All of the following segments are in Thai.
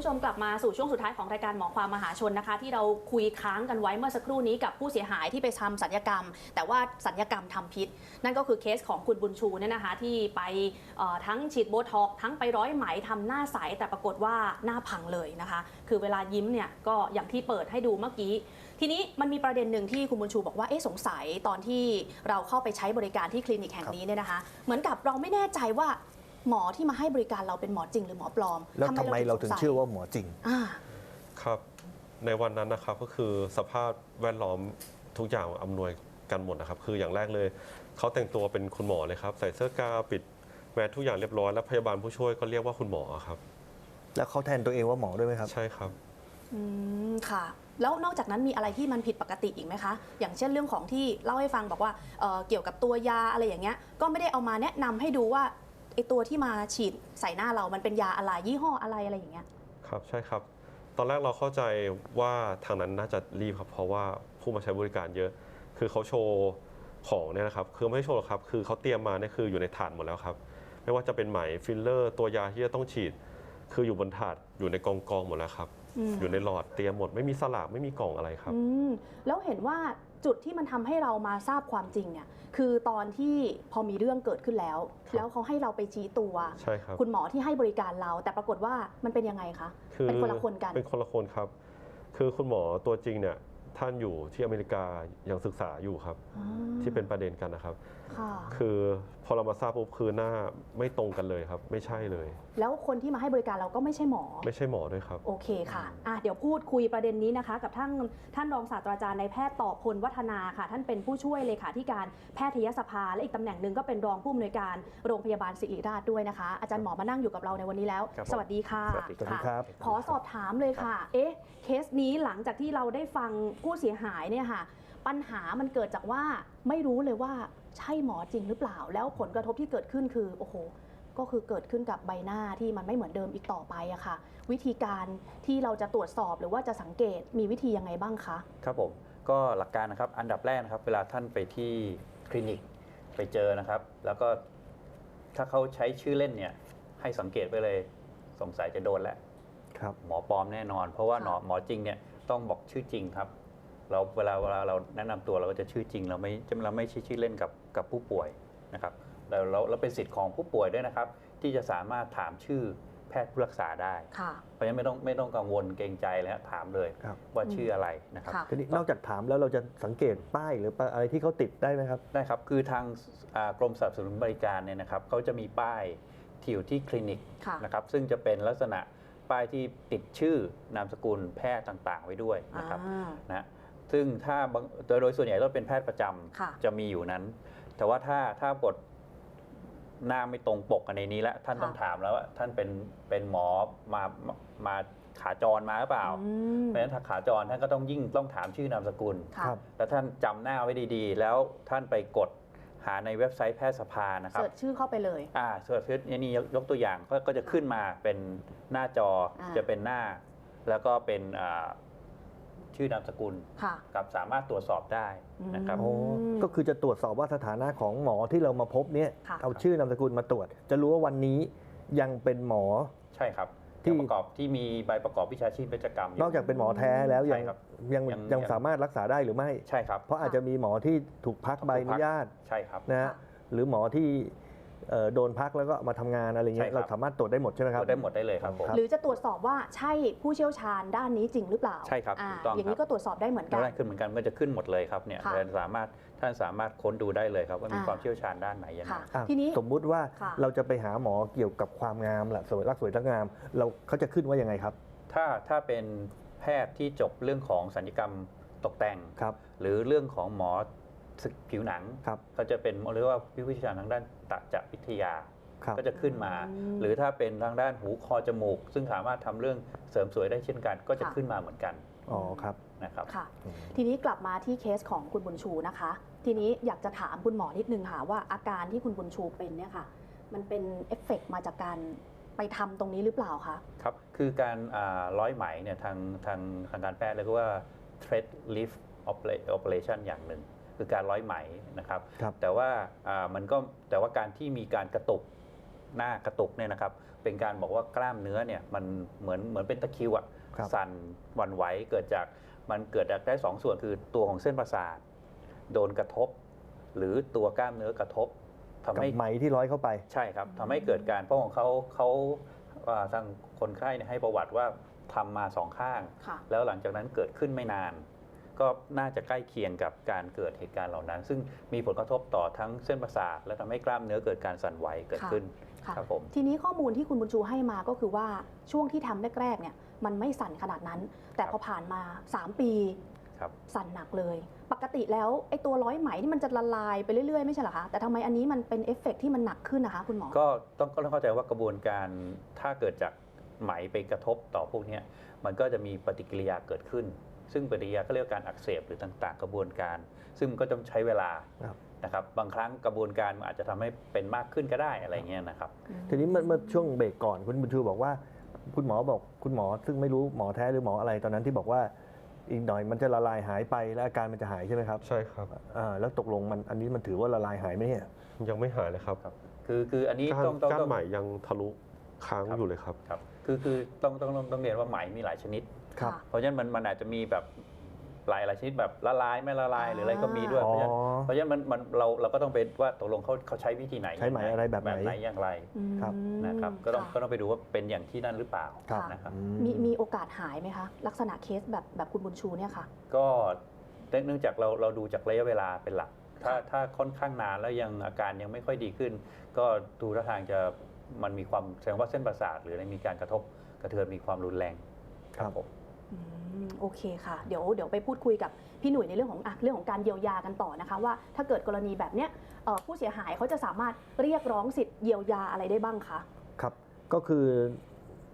ผู้ชมกลับมาสู่ช่วงสุดท้ายของรายการหมอความมหาชนนะคะ ที่เราคุยค้างกันไว้เมื่อสักครู่นี้กับผู้เสียหายที่ไปทำสัญญกรรม แต่ว่าสัญญกรรมทำพิษ นั่นก็คือเคสของคุณบุญชูเนี่ยนะคะ ที่ไปทั้งฉีดโบท็อกทั้งไปร้อยไหมทำหน้าใสแต่ปรากฏว่าหน้าพังเลยนะคะ คือเวลายิ้มเนี่ยก็อย่างที่เปิดให้ดูเมื่อกี้ ทีนี้มันมีประเด็นหนึ่งที่คุณบุญชูบอกว่าเอ๊ะสงสัยตอนที่เราเข้าไปใช้บริการที่คลินิกแห่งนี้เนี่ยนะคะ เหมือนกับเราไม่แน่ใจว่า หมอที่มาให้บริการเราเป็นหมอจริงหรือหมอปลอมแล้วทำไมเราถึงสสัยเชื่อว่าหมอจริงอ่าครับ ในวันนั้นนะครับก็คือสภาพแวดล้อมทุกอย่างอำนวยกันหมดนะครับ คืออย่างแรกเลยเขาแต่งตัวเป็นคุณหมอเลยครับ ใส่เสื้อกาวปิดแมสทุกอย่างเรียบร้อยแล้วพยาบาลผู้ช่วยก็เรียกว่าคุณหมอครับ แล้วเขาแทนตัวเองว่าหมอด้วยไหมครับ ใช่ครับอืมค่ะ แล้วนอกจากนั้นมีอะไรที่มันผิดปกติอีกไหมคะ อย่างเช่นเรื่องของที่เล่าให้ฟังบอกว่าเอ่อเกี่ยวกับตัวยาอะไรอย่างเงี้ย ก็ไม่ได้เอามาแนะนำให้ดูว่า ไอตัวที่มาฉีดใส่หน้าเรามันเป็นยาอะไรยี่ห้ออะไรอะไรอย่างเงี้ยครับใช่ครับ ตอนแรกเราเข้าใจว่าทางนั้นน่าจะรีบครับ เพราะว่าผู้มาใช้บริการเยอะ คือเขาโชว์ของเนี่ยนะครับคือไม่ได้โชว์หรอกครับ คือเขาเตรียมมาเนี่ยคืออยู่ในถาดหมดแล้วครับ ไม่ว่าจะเป็นไหมฟิลเลอร์ ตัวยาที่จะต้องฉีด คืออยู่บนถาดอยู่ในกองกองๆหมดแล้วครับ อืมอยู่ในหลอดเตรียมหมดไม่มีสลากไม่มีกล่องอะไรครับอืมแล้วเห็นว่าจุดที่มันทำให้เรามาทราบความจริงเนี่ย คือตอนที่พอมีเรื่องเกิดขึ้นแล้วครับแล้วเขาให้เราไปชี้ตัวใช่ครับคุณหมอที่ให้บริการเรา แต่ปรากฏว่ามันเป็นยังไงคะคือเป็นคนละคนกันเป็นคนละคนครับ คือคุณหมอตัวจริงเนี่ยท่านอยู่ที่อเมริกายังศึกษาอยู่ครับอ่าที่เป็นประเด็นกันนะครับ ค่ะ คือพอเรามาทราบปุ๊บคือหน้าไม่ตรงกันเลยครับ ไม่ใช่เลย แล้วคนที่มาให้บริการเราก็ไม่ใช่หมอ ไม่ใช่หมอด้วยครับ โอเคค่ะอะ เดี๋ยวพูดคุยประเด็นนี้นะคะ กับท่านท่านรองศาสตราจารย์นายแพทย์ต่อพลวัฒนาค่ะ ท่านเป็นผู้ช่วยเลขาธิการแพทยสภา และอีกตำแหน่งหนึ่งก็เป็นรองผู้อำนวยการโรงพยาบาลศิริราชด้วยนะคะ อาจารย์หมอมานั่งอยู่กับเราในวันนี้แล้ว ครับผมสวัสดีค่ะสวัสดีสวัสดีครับขอสอบถามเลยค่ะ เอ๊ะ เคสนี้หลังจากที่เราได้ฟังผู้เสียหายเนี่ยค่ะ ปัญหามันเกิดจากว่าไม่รู้เลยว่า ใช่หมอจริงหรือเปล่า แล้วผลกระทบที่เกิดขึ้นคือโอ้โหก็คือเกิดขึ้นกับใบหน้าที่มันไม่เหมือนเดิมอีกต่อไปอะค่ะ วิธีการที่เราจะตรวจสอบหรือว่าจะสังเกตมีวิธียังไงบ้างคะ ครับผมก็หลักการนะครับอันดับแรกนะครับ เวลาท่านไปที่คลินิกไปเจอนะครับ แล้วก็ถ้าเขาใช้ชื่อเล่นเนี่ยให้สังเกตไปเลยสงสัยจะโดนแล้วครับหมอปลอมแน่นอน เพราะว่าค่ะหมอหมอจริงเนี่ยต้องบอกชื่อจริงครับ เราเวลาเวลาเราแนะนำตัวเราก็จะชื่อจริง เราไม่เราไม่ใช่ชื่อเล่นกับ กับผู้ป่วยนะครับแล้วเราเราเป็นสิทธิ์ของผู้ป่วยด้วยนะครับ ที่จะสามารถถามชื่อแพทย์ผู้รักษาได้ค่ะเพราะฉะนั้นไม่ต้องไม่ต้องกังวลเกรงใจเลยฮะถามเลยครับว่าชื่ออะไรนะครับค่ะทีนี้นอกจากถามแล้วเราจะสังเกตป้ายหรืออะไรที่เขาติดได้ไหมครับ ได้ครับ คือทางอ่ากรมสนับสนุนบริการเนี่ยนะครับเขาจะมีป้ายที่อยู่ที่คลินิกค่ะนะครับซึ่งจะเป็นลักษณะป้ายที่ติดชื่อนามสกุลแพทย์ต่างๆ ไว้ด้วยนะครับอ่านะซึ่งถ้าบางโดยโดยส่วนใหญ่ต้องเป็นแพทย์ประจำค่ะจะมีอยู่นั้น แต่ว่าถ้าถ้าบทหน้าไม่ตรงปกกันในนี้แล้วท่านค่ะต้องถามแล้วว่าท่านเป็นเป็นหมอมามามาขาจรมาหรือเปล่าอืมเพราะฉะนั้นถ้าขาจรท่านก็ต้องยิ่งต้องถามชื่อนามสกุลค่ะครับแล้วท่านจำหน้าไว้ดีๆ แล้วท่านไปกดหาในเว็บไซต์แพทยสภานะครับเสิร์ชชื่อเข้าไปเลย อ่าเสิร์ชนี่ยกยกตัวอย่างก็ก็จะขึ้นมาเป็นหน้าจออ่าจะเป็นหน้า แล้วก็เป็นอ่า ชื่อนามสกุลค่ะ กับสามารถตรวจสอบได้นะครับอืโอ้มก็คือจะตรวจสอบว่าสถานะของหมอที่เรามาพบเนี่ยค่ะ เอาชื่อนามสกุลมาตรวจ จะรู้ว่าวันนี้ยังเป็นหมอ ใช่ครับที่ ที่ประกอบที่มีใบประกอบวิชาชีพเวชกรรมยู่ นอกจากเป็นหมอแท้แล้วยังใช่ครับยังยังยัง ยังสามารถรักษาได้หรือไม่ ใช่ครับ เพราะอาจจะมีหมอที่ถูกพักใบอนุญาตใช่ครับ นะฮะหรือหมอที่ เอ่อโดนพักแล้วก็มาทำงานอะไรเงี้ใช่ยครับ เราสามารถตรวจได้หมดใช่ไหมครับ ได้หมดได้เลยครับผมครับหรือจะตรวจสอบว่าใช่ผู้เชี่ยวชาญด้านนี้จริงหรือเปล่าใช่ครับาถูกต้องอย่างนี้ครับก็ตรวจสอบได้เหมือนกันได้ขึ้นเหมือนกันก็จะขึ้นหมดเลยครับเนี่ยค่ะเราสามารถท่านสามารถค้นดูได้เลยครับว่ามีอ่า ความเชี่ยวชาญด้านไหนยังไง ค่ะ อะทีนี้ สมมุติว่าค่ะ เราจะไปหาหมอเกี่ยวกับความงามแหละสวยรักสวยรักงาม เราเขาจะขึ้นว่ายังไงครับถ้าถ้าเป็นแพทย์ที่จบเรื่องของสัญญกรรมตกแต่ง ครับ หรือเรื่องของหมอ ผิวหนังครับ เขาจะเป็นเรียกว่าวิชาทางด้านตจวิทยา ครับ ก็จะขึ้นมาอืมหรือถ้าเป็นทางด้านหูคอจมูก ซึ่งสามารถทำเรื่องเสริมสวยได้เช่นกัน ก็จะค่ะ ขึ้นมาเหมือนกันอ๋อครับนะครับ ค่ะ อืม ทีนี้กลับมาที่เคสของคุณบุญชูนะคะ ทีนี้อยากจะถามคุณหมอนิดนึงค่ะว่าอาการที่คุณบุญชูเป็นเนี่ยค่ะ มันเป็นเอฟเฟกต์มาจากการไปทำตรงนี้หรือเปล่าคะ ครับ คือการอ่าร้อยไหมเนี่ยทางทางทางการแพทย์เรียกว่า thread lift operation อย่างหนึ่ง คือการร้อยไหมนะครับ ครับ แต่ว่าอ่ามันก็แต่ว่าการที่มีการกระตุกหน้ากระตุกเนี่ยนะครับ เป็นการบอกว่ากล้ามเนื้อเนี่ยมันเหมือนเหมือนเป็นตะคริวอะครับ สั่นหวันไหวเกิดจากมันเกิดจากได้สองส่วนคือตัวของเส้นประสาทโดนกระทบ หรือตัวกล้ามเนื้อกระทบทำกับให้ ไหมที่ร้อยเข้าไป ใช่ครับทำให้เกิดการเพราะของเขาเขาอ่าทางคนไข้เนี่ยให้ประวัติว่าทำมาสองข้าง ค่ะ แล้วหลังจากนั้นเกิดขึ้นไม่นาน ก็น่าจะใกล้เคียงกับการเกิดเหตุการณ์เหล่านั้น ซึ่งมีผลกระทบต่อทั้งเส้นประสาท และทำให้กล้ามเนื้อเกิดการสั่นไหวเกิดขึ้นค่ะครับผมทีนี้ข้อมูลที่คุณบุญชูให้มาก็คือว่าช่วงที่ทำแรกๆเนี่ยมันไม่สั่นขนาดนั้น แต่พอผ่านมา 3 ปีครับสั่นหนักเลย ปกติแล้วไอ้ตัวร้อยไหมนี่มันจะละลายไปเรื่อยๆ ไม่ใช่เหรอคะแต่ทำไมอันนี้มันเป็นเอฟเฟกต์ที่มันหนักขึ้นนะคะคุณหมอ ก็ต้องก็ต้องเข้าใจว่ากระบวนการถ้าเกิดจากไหมไปกระทบต่อพวกเนี้ยมันก็จะมีปฏิกิริยาเกิดขึ้น ซึ่งปฏิกิริยาก็เรียกว่าการอักเสบหรือต่าง ๆ กระบวนการ ซึ่งมันก็ต้องใช้เวลาครับนะครับบางครั้งกระบวนการมันอาจจะทำให้เป็นมากขึ้นก็ได้อะไรเงี้ยนะครับทีนี้เมื่อเมื่อช่วงเบรกก่อนคุณบุญชูบอกว่า คุณหมอบอกคุณหมอซึ่งไม่รู้หมอแท้หรือหมออะไรตอนนั้นที่บอกว่าอีกหน่อยมันจะละลายหายไปและอาการมันจะหายใช่ไหมครับ ใช่ครับอ่าแล้วตกลงมันอันนี้มันถือว่าละลายหายไหมเนี่ยยังไม่หายเลยครับ คือคืออันนี้ก้านต้องต้องก้านต้องไหมยังทะลุค้างครับอยู่เลยครับครับคือคือต้องต้องต้องต้องเรียนว่าไหมมีหลายชนิด ครับเพราะฉะนั้นมันมันอาจจะมีแบบหลายหลายชนิดแบบละลายไม่ละลายหรืออะไรก็มีด้วยอ๋เพอราะฉะนั้นเพราะฉะนั้นมันมันเราเราก็ต้องไปว่าตกลงเขาเขาใช้วิธีไหนใช้ไหมยังงอะไรแบบไหนแบบไหนอย่างไรอืมครับนะครับก็ต้องค่ะก็ต้องไปดูว่าเป็นอย่างที่นั่นหรือเปล่าครับนะครับอืมีมีโอกาสหายไหมคะลักษณะเคสแบบแบบคุณบุญชูเนี่ยค่ะ ก็เนื่องจากเราเราดูจากระยะเวลาเป็นหลัก ถ้าค่ะถ้าค่อนข้างนานแล้วยังอาการยังไม่ค่อยดีขึ้น ก็ดูท่าทางจะมันมีความแสดงว่าเส้นประสาทหรืออะไรมีการกระทบกระเทือนมีความรุนแรงครับผมอืม โอเคค่ะ เดี๋ยวเดี๋ยวไปพูดคุยกับพี่หนุ่ยในเรื่องของอะเรื่องของการเยียวยากันต่อนะคะ ว่าถ้าเกิดกรณีแบบเนี้ยเอ่อผู้เสียหายเขาจะสามารถเรียกร้องสิทธิ์เยียวยาอะไรได้บ้างคะครับก็คือ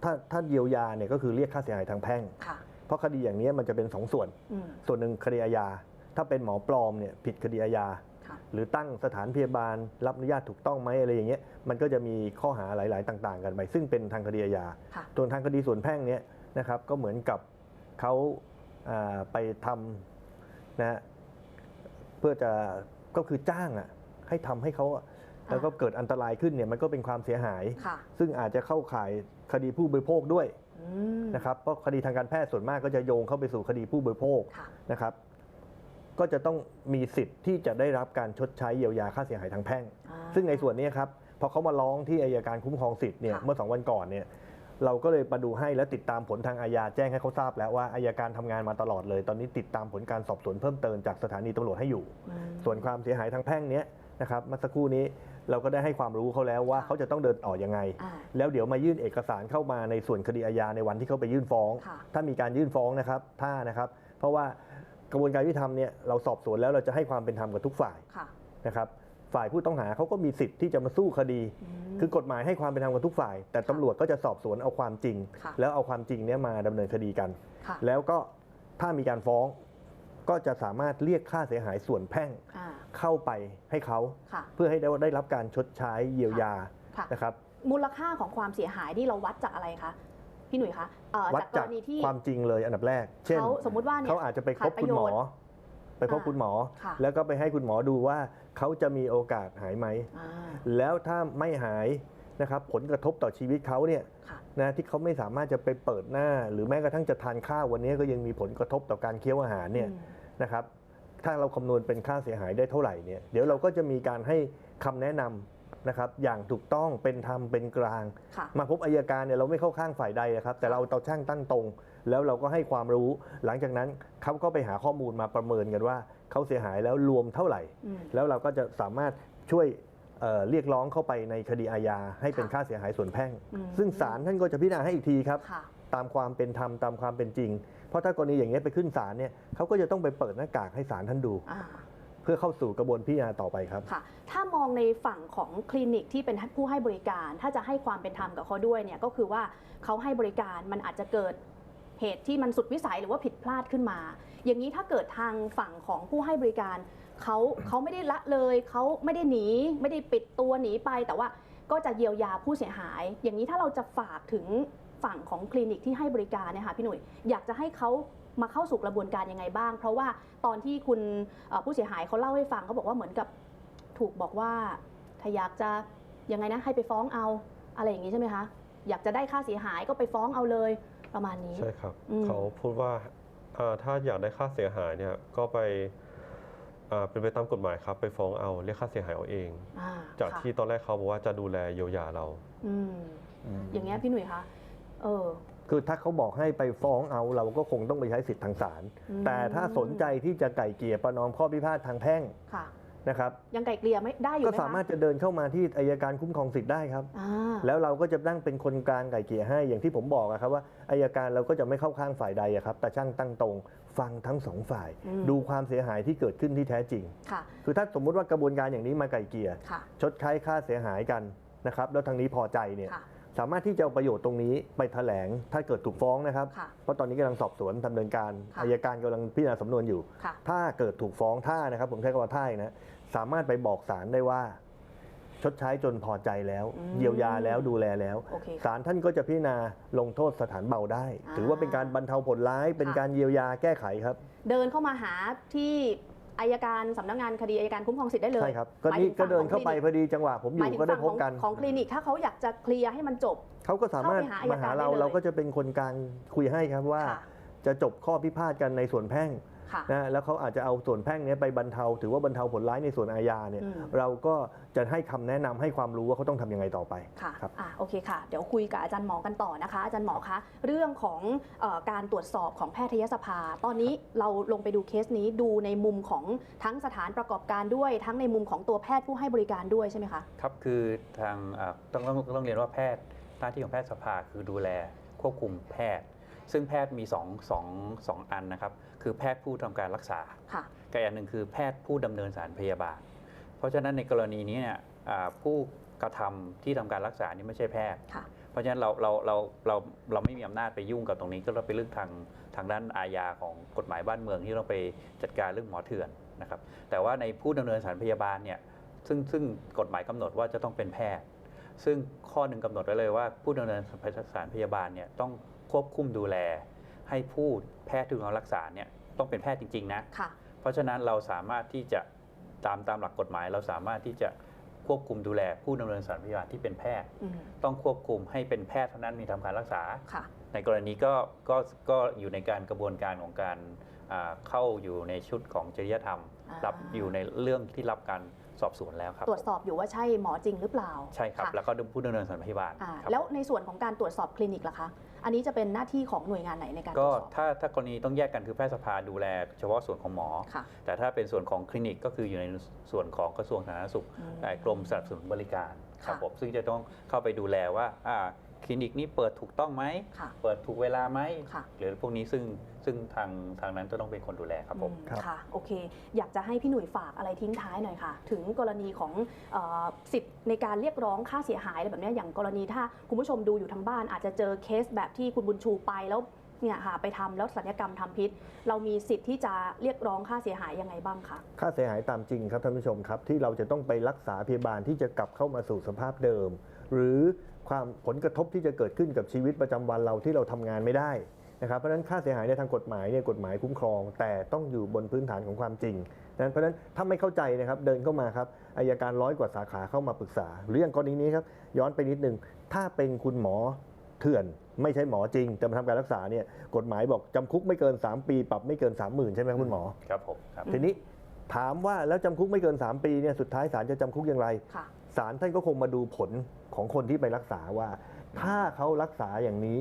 ถ้าถ้าเยียวยาเนี่ยก็คือเรียกค่าเสียหายทางแพ่งค่ะเพราะคดีอย่างนี้มันจะเป็นสองส่วนอืมส่วนหนึ่งคดีอาญาถ้าเป็นหมอปลอมเนี่ยผิดคดีอาญาค่ะหรือตั้งสถานพยาบาลรับอนุญาตถูกต้องไหมอะไรอย่างเงี้ยมันก็จะมีข้อหาหลาย ๆ ต่าง ๆ กันไปซึ่งเป็นทางคดีอาญาค่ะส่วนทางคดีส่วนแพ่งเนี่ยนะครับก็เหมือนกับ เขาอ่าไปทำนะฮะเพื่อจะก็คือจ้างอะให้ทำให้เขาอะแล้วก็เกิดอันตรายขึ้นเนี่ยมันก็เป็นความเสียหายค่ะซึ่งอาจจะเข้าข่ายคดีผู้บริโภคด้วยอืมนะครับเพราะคดีทางการแพทย์ส่วนมากก็จะโยงเข้าไปสู่คดีผู้บริโภคค่ะนะครับ ก็จะต้องมีสิทธิ์ที่จะได้รับการชดใช้เยียวยาค่าเสียหายทางแพ่งอ่าซึ่งในส่วนนี้ครับพอเขามาร้องที่อายการคุ้มครองสิทธิ์เนี่ยค่ะเมื่อสองวันก่อนเนี่ย เราก็เลยมาดูให้และติดตามผลทางอาญาแจ้งให้เขาทราบ แล้วว่าอายการทำงานมาตลอดเลย ตอนนี้ติดตามผลการสอบสวนเพิ่มเติมจากสถานีตำรวจให้อยู่อืมส่วนความเสียหายทางแพ่งเนี้ยนะครับเมื่อสักครู่นี้เราก็ได้ให้ความรู้เขาแล้วว่าค่ะเขาจะต้องเดินต่อยังไงอ่าแล้วเดี๋ยวมายื่นเอกสารเข้ามาในส่วนคดีอาญาในวันที่เขาไปยื่นฟ้องค่ะถ้ามีการยื่นฟ้องนะครับถ้านะครับ เพราะว่ากระบวนการยุติธรรมเนี่ยเราสอบสวนแล้วเราจะให้ความเป็นธรรมกับทุกฝ่ายค่ะนะครับ ฝ่ายผู้ต้องหาเขาก็มีสิทธิ์ที่จะมาสู้คดีมคือกฎหมายให้ความเป็นธรรมกับทุกฝ่าย แต่ตำรวจก็จะสอบสวนเอาความจริงค่ะแล้วเอาความจริงเนี้ยมาดำเนินคดีกันค่ะแล้วก็ถ้ามีการฟ้องก็จะสามารถเรียกค่าเสียหายส่วนแพ่งอ่าเข้าไปให้เขาค่ะเพื่อให้ได้ได้รับการชดใช้เยียวยาค่ะนะครับมูลค่าของความเสียหายนี่เราวัดจากอะไรคะพี่หนุ่ยคะเอ่อวัดจากกจากรณีที่ความจริงเลยอันดับแรก เช่นเขาสมมุติว่าเนี่ยเขาอาจจะไปพบขาดปคุระณโยหมชอน์ ไปพบอ่าคุณหมอค่ะแล้วก็ไปให้คุณหมอดูว่าเขาจะมีโอกาสหายไหมอ่าแล้วถ้าไม่หายนะครับผลกระทบต่อชีวิตเขาเนี่ยค่ะนะที่เขาไม่สามารถจะไปเปิดหน้า หรือแม้กระทั่งจะทานข้าววันนี้ก็ยังมีผลกระทบต่อการเคี้ยวอาหารเนี่ยอืมนะครับถ้าเราคำนวณเป็นค่าเสียหายได้เท่าไหร่เนี่ยเดี๋ยวเราก็จะมีการให้คำแนะนำนะครับอย่างถูกต้องเป็นธรรมเป็นกลางค่ะมาพบอายการเนี่ยเราไม่เข้าข้างฝ่ายใดนะครับแต่เราเอาช่างตั้งตรง แล้วเราก็ให้ความรู้ หลังจากนั้นเขาก็ไปหาข้อมูลมาประเมินกันว่าเขาเสียหายแล้วรวมเท่าไหร่อืมแล้วเราก็จะสามารถช่วยเอ่อเรียกร้องเข้าไปในคดีอาญาให้เป็นค่ะค่าเสียหายส่วนแพ่งอืมซึ่งศาลท่านก็จะพิจารณาให้อีกทีครับค่ะตามความเป็นธรรมตามความเป็นจริง เพราะถ้ากรณีอย่างนี้ยไปขึ้นศาลเนี่ยเขาก็จะต้องไปเปิดหน้ากากให้ศาลท่านดูอ่าเพื่อเข้าสู่กระบวนพิจารณาต่อไปครับค่ะ ถ้ามองในฝั่งของคลินิกที่เป็นผู้ให้บริการ ถ้าจะให้ความเป็นธรรมกับเขาด้วยเนี่ยก็คือว่าเขาให้บริการมันอาจจะเกิด เหตุที่มันสุดวิสัยหรือว่าผิดพลาดขึ้นมา อย่างนี้ถ้าเกิดทางฝั่งของผู้ให้บริการเขาเขาไม่ได้ละเลยเขาไม่ได้หนีไม่ได้ปิดตัวหนีไป แต่ว่าก็จะเยียวยาผู้เสียหาย อย่างนี้ถ้าเราจะฝากถึงฝั่งของคลินิกที่ให้บริการเนี่ยค่ะพี่หนุ่ยอยากจะให้เขามาเข้าสู่กระบวนการยังไงบ้าง เพราะว่าตอนที่คุณผู้เสียหายเขาเล่าให้ฟังเขาบอกว่าเหมือนกับถูกบอกว่าถ้าอยากจะยังไงนะให้ไปฟ้องเอาอะไรอย่างนี้ใช่ไหมคะอยากจะได้ค่าเสียหายก็ไปฟ้องเอาเลย ประมาณนี้ ใช่ครับอืมเขาพูดว่าอ่าถ้าอยากได้ค่าเสียหายเนี่ยก็ไปอ่าเป็นไปตามกฎหมายครับ ไปฟ้องเอาเรียกค่าเสียหายเอาเองอ่าจากค่ะที่ตอนแรกเขาบอกว่าจะดูแลเยียวยาเราอืมอย่างเงี้ยพี่หนุ่ยคะเออคือถ้าเขาบอกให้ไปฟ้องเอาเราก็คงต้องไปใช้สิทธิ์ทางศาลอืมแต่ถ้าสนใจที่จะไก่เกลี่ยประนอมข้อพิพาททางแพ่งค่ะ นะครับยังไกลเกลี่ยไม่ได้อยู่ก็ไหมคะสามารถจะเดินเข้ามาที่อายการคุ้มครองสิทธิ์ได้ครับ อ่าแล้วเราก็จะนั่งเป็นคนกลางไก่เกลี่ยให้อย่างที่ผมบอกอะครับว่าอายการเราก็จะไม่เข้าข้างฝ่ายใดอะครับแต่ช่างตั้งตรงฟังทั้งสองฝ่าย อืมดูความเสียหายที่เกิดขึ้นที่แท้จริง ค่ะคือถ้าสมมุติว่ากระบวนการอย่างนี้มาไก่เกลี่ยค่ะชดใช้ค่าเสียหายกันนะครับแล้วทางนี้พอใจเนี่ย ค่ะ สามารถที่จะเอาประโยชน์ตรงนี้ไปแถลงถ้าเกิดถูกฟ้องนะครับ ค่ะเพราะตอนนี้กำลังสอบสวนดำเนินการค่ะ อายการกำลังพิจารณาสำนวนอยู่ ค่ะ ถ้าเกิดถูกฟ้องถ้านะครับ ผมใช้คำว่าถ้านะสามารถไปบอกศาลได้ว่า ชดใช้จนพอใจแล้ว อืมเยียวยาแล้วดูแลแล้วโอเคศาลท่านก็จะพิจารณาลงโทษสถานเบาได้ อ่าถือว่าเป็นการบรรเทาผลร้ายเป็นค่ะ การเยียวยาแก้ไขครับ เดินเข้ามาหาที่ อายการสำนักงานคดีอายการคุ้มครองสิทธิ์ได้เลยใช่ครับก็หมายนี่ถึงก็ฝั่งเดินของเข้าไปคลินิกพอดีจังหวะผมอหมายยู่ถึงก็ได้ฝั่งพขบองกันของคลินิกถ้าเขาอยากจะเคลียร์ให้มันจบ เขาก็สามารถเข้าไปหาอัยมาการหาเราได้เลย เราก็จะเป็นคนกลางคุยให้ครับว่า ค่ะ จะจบข้อพิพาทกันในส่วนแพ่งค่ะ นะแล้วเขาอาจจะเอาส่วนแพ่งเนี้ยไปบรรเทา ถือว่าบรรเทาผลร้ายในส่วนอาญาเนี่ยอืมเราก็จะให้คำแนะนำให้ความรู้ว่าเขาต้องทำยังไงต่อไปค่ะครับอะโอเคค่ะ เดี๋ยวคุยกับอาจารย์หมอกันต่อนะคะ อาจารย์หมอคะเรื่องของเออการตรวจสอบของแพทยสภา ตอนนี้เราลงไปดูเคสนี้ดูในมุมของทั้งสถานประกอบการด้วย ทั้งในมุมของตัวแพทย์ผู้ให้บริการด้วยใช่ไหมคะครับคือทางอ่าต้องต้องต้องเรียนว่าแพทย์หน้าที่ของแพทยสภาคือดูแลควบคุมแพทย์ ซึ่งแพทย์มี2องสองสองอันนะครับ คือแพทย์ผู้ทำการรักษาค่ะกับอีกอันหนึ่งคือแพทย์ผู้ดำเนินสารพยาบาล เพราะฉะนั้นในกรณีนี้เนี่ยอ่าผู้กระทำที่ทำการรักษานี่ไม่ใช่แพทย์ค่ะเพราะฉะนั้นเราเราเราเราเราไม่มีอำนาจไปยุ่งกับตรงนี้ก็เราไปนเรื่องทางทางด้านอาญาของกฎหมายบ้านเมืองที่ต้องไปจัดการเรื่องหมอเถื่อนนะครับ แต่ว่าในผู้ดำเนินสารพยาบาลเนี่ยซึ่งซึ่งกฎหมายกำหนดว่าจะต้องเป็นแพทย์ ซึ่งข้อหนึ่งกำหนดไว้เลยว่าผู้ดำเนินสารพยาบาลเนี่ยต้องควบคุมดูแลให้ผู้แพทย์ที่ดูแลรักษาเนี่ย ต้องเป็นแพทย์จริง ๆ นะค่ะเพราะฉะนั้นเราสามารถที่จะตามตามหลักกฎหมาย เราสามารถที่จะควบคุมดูแลผู้ดำเนินสารพยาบาลที่เป็นแพทย์อืมต้องควบคุมให้เป็นแพทย์เท่านั้นมีทำการรักษาค่ะในกรณีก็ก็ก็อยู่ในการกระบวนการของการอ่าเข้าอยู่ในชุดของจริยธรรมอ่ารัรับอยู่ในเรื่องที่รับการสอบสวนแล้วครับ ตรวจสอบอยู่ว่าใช่หมอจริงหรือเปล่า ใช่ครับะแล้วก็ผู้ดำเนินสารพยาบาลอ่าครับแล้วในส่วนของการตรวจสอบคลินิกล่ะคะ อันนี้จะเป็นหน้าที่ของหน่วยงานไหนในการตรก็วจสอบ ถ้าถ้ากรณีต้องแยกกันคือแพทยสภาดูแลเฉพาะส่วนของหมอ ค่ะแต่ถ้าเป็นส่วนของคลินิกก็คืออยู่ในส่วนของกระทรวงสาธารณสุขอืมเอ่อกรมสนับสนุนบริการครับค่ะ ผมซึ่งจะต้องเข้าไปดูแลว่าอ่า คลินิกนี้เปิดถูกต้องไหม ค่ะเปิดถูกเวลาไหมค่ะ หรือพวกนี้ซึ่งซึ่งทางทางนั้นจะต้องเป็นคนดูแลครับผม อืมครับ ค่ะ โอเค อยากจะให้พี่หนุ่ยฝากอะไรทิ้งท้ายหน่อยค่ะ ถึงกรณีของเออสิทธิ์ในการเรียกร้องค่าเสียหายอะไรแบบเนี้ยอย่างกรณีถ้าคุณผู้ชมดูอยู่ทางบ้าน อาจจะเจอเคสแบบที่คุณบุญชูไปแล้วเนี่ยค่ะไปทำแล้วสัญญกรรมทำพิษ เรามีสิทธิ์ที่จะเรียกร้องค่าเสียหายยังไงบ้างคะ ค่าเสียหายตามจริงครับท่านผู้ชมครับที่เราจะต้องไปรักษาพยาบาลที่จะกลับเข้ามาสู่สภาพเดิม หรือความผลกระทบที่จะเกิดขึ้นกับชีวิตประจำวันเราที่เราทำงานไม่ได้นะครับเพราะฉะนั้นค่าเสียหายในทางกฎหมายเนี่ยกฎหมายคุ้มครอง แต่ต้องอยู่บนพื้นฐานของความจริงนั้นเพราะฉะนั้นถ้าไม่เข้าใจนะครับเดินเข้ามาครับอายการร้อยกว่าสาขาเข้ามาปรึกษา หรืออย่างกรณีนี้ครับย้อนไปนิดนึงถ้าเป็นคุณหมอเถื่อนไม่ใช่หมอจริงแต่มาทำการรักษาเนี่ยกฎหมายบอกจำคุกไม่เกิน 3 ปี ปรับไม่เกิน 30,000 ใช่ไหมครับคุณหมอ ครับผมครับทีนี้ ถามว่าแล้วจำคุกไม่เกิน 3 ปีเนี่ยสุดท้ายศาลจะจำคุกอย่างไรค่ะ ศาลท่านก็คงมาดูผลของคนที่ไปรักษาว่า ถ้าเขารักษาอย่างนี้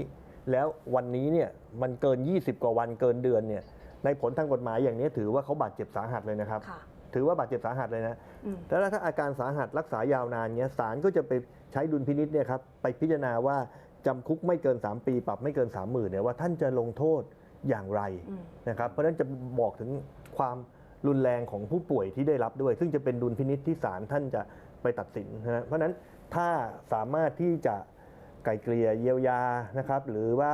แล้ววันนี้เนี่ยมันเกิน 20 กว่าวันเกินเดือนเนี่ยในผลทางกฎหมายอย่างนี้ถือว่าเขาบาดเจ็บสาหัสเลยนะครับ ค่ะ ถือว่าบาดเจ็บสาหัสเลยนะ อืม แล้วถ้าอาการสาหัสรักษายาวนานเนี้ยศาลก็จะไปใช้ดุลพินิษเนี่ยครับไปพิจารณาว่าจำคุกไม่เกิน 3 ปี ปรับไม่เกิน 3 0,000เนี่ยว่าท่านจะลงโทษอย่างไรอืม นะครับเพราะฉะนั้นจะบอกถึงความ รุนแรงของผู้ป่วยที่ได้รับด้วย ซึ่งจะเป็นดุลพินิษที่ศาลท่านจะไปตัดสินนะฮะเพราะฉะนั้นถ้าสามารถที่จะไกลเกลี่ยเยียวยานะครับ หรือว่า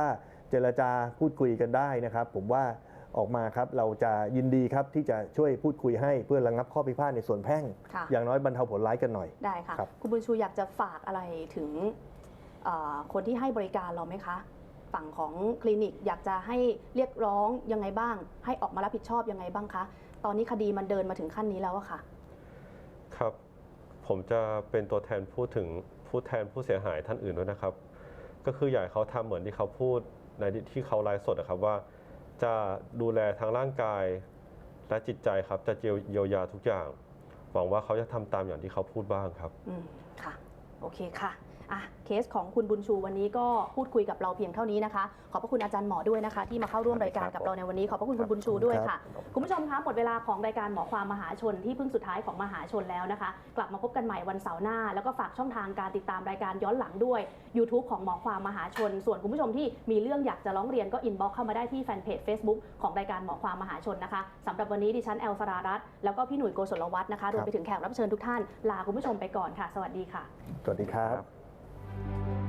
เจรจาพูดคุยกันได้นะครับ ผมว่าออกมาครับเราจะยินดีครับที่จะช่วยพูดคุยให้เพื่อระงับข้อพิพาทในส่วนแพ่งค่ะอย่างน้อยบรรเทาผลร้ายกันหน่อยได้ค่ะครับคุณบุญชูอยากจะฝากอะไรถึงเอ่อคนที่ให้บริการเราไหมคะ ฝั่งของคลินิกอยากจะให้เรียกร้องยังไงบ้าง ให้ออกมารับผิดชอบยังไงบ้างคะ ตอนนี้คดีมันเดินมาถึงขั้นนี้แล้วอะค่ะ ครับ ผมจะเป็นตัวแทนพูดถึงผู้แทนผู้เสียหายท่านอื่นด้วยนะครับ ก็คืออยากให้เขาทำเหมือนที่เขาพูดในที่เขาไลฟ์สดนะครับว่า จะดูแลทางร่างกายและจิตใจครับจะเยียวยาทุกอย่าง หวังว่าเขาจะทำตามอย่างที่เขาพูดบ้างครับ อืมค่ะ โอเคค่ะ อะเคสของคุณบุญชูวันนี้ก็พูดคุยกับเราเพียงเท่านี้นะคะ ขอบพระคุณอาจารย์หมอด้วยนะคะ ที่มาเข้าร่วมรายการกับเราในวันนี้ ขอบพระคุณคุณบุญชูด้วยค่ะ คุณผู้ชมคะหมดเวลาของรายการหมอความมหาชนที่เพิ่งสุดท้ายของมหาชนแล้วนะคะ กลับมาพบกันใหม่วันเสาร์หน้า แล้วก็ฝากช่องทางการติดตามรายการย้อนหลังด้วย YouTube ของหมอความมหาชน ส่วนคุณผู้ชมที่มีเรื่องอยากจะร้องเรียนก็อินบ็อกเข้ามาได้ที่แฟนเพจ Facebook ของรายการหมอความมหาชนนะคะสำหรับวันนี้ดิฉันแอลสรารัตน์แล้วก็พี่หนุ่ยโกศลวัฒน์นะคะรวมไปถึงแขกรับเชิญทุกท่านลาคุณผู้ชมไปก่อนค่ะ สวัสดีค่ะ สวัสดีครับครับ thank you